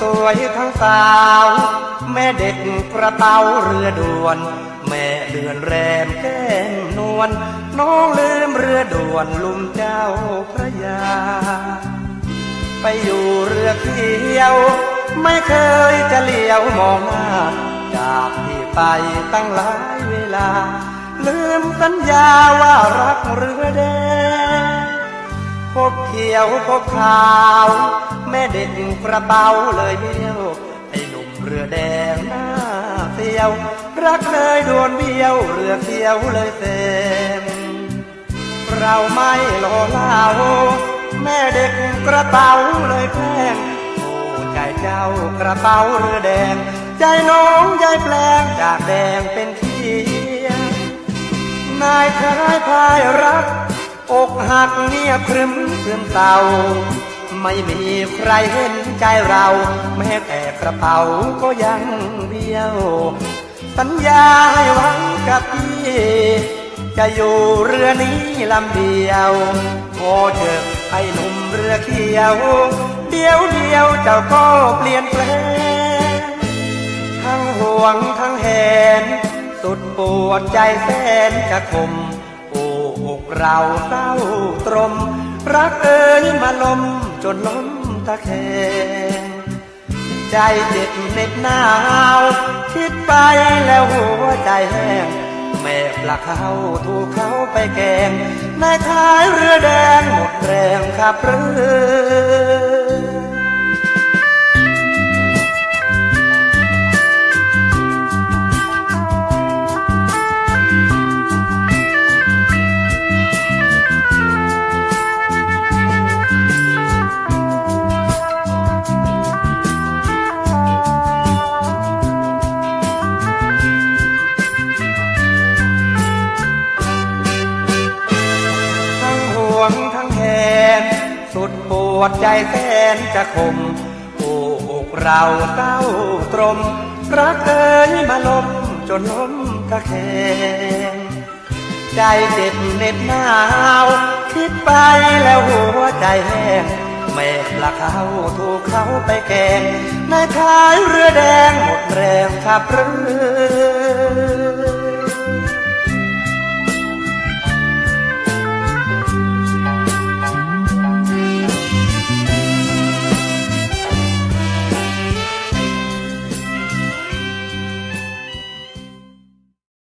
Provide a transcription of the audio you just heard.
สวยทั้งสาว แม่เด็กกระเป๋าเรือด่วน แม่เดือนแรมแก้มนวลน้องลืมเรือด่วนลุมเจ้าพระยา ไปอยู่เรือเที่ยว ไม่เคยจะเลี้ยวมองหน้า จากที่ไปตั้งหลายเวลา ลืมสัญญาว่ารักเรือแดงพบเขียวพบขาว แม่เด็กระเป๋าเลยเบี้ยวไอ้หนุ่มเรือแดงหน้าเสียว รักเลยดวนเบี้ยวเรือเที่ยวเลยเต็มเราไม่โลลาโอแม่เด็กกระเป๋าเลยแพงโอ้ใจเจ้ากระเป๋าเรือแดง ใจน้องใจแปลงจากแดงเป็นเขียนายชายพายรัก อกหักเงียบครึมครึมเศร้า ไม่มีใครเห็นใจเรา แม้แต่กระเป๋าก็ยังเบี้ยว สัญญาให้หวังกับพี่ จะอยู่เรือนี้ลำเดียวโอเถอะไอ้หนุ่มเรือเขียว เดียวเดียวเจ้าก็เปลี่ยนแปลงทั้งห่วงทั้งแหน สุดปวดใจแสนจะคมโอ้อกเราเศร้าตรม รักเอ่ยมาลม จนล้มตะแคงใจเจ็บเหน็บหนาว คิดไปแล้วหัวใจแห้งแม่ปลาเขาถูกเขาไปแกงในท้ายเรือแดงหมดแรงขับเรือ วดใจแสนจะคมอกเราเศร้าตรม รักเอ่ยมาลมจนล้มตะแคงใจเจ็บเหน็บหนาว คิดไปแล้วหัวใจแห้งแม่ลาเขาถูกเขาไปแกงในท้ายเรือแดงหมดแรงขับเรือ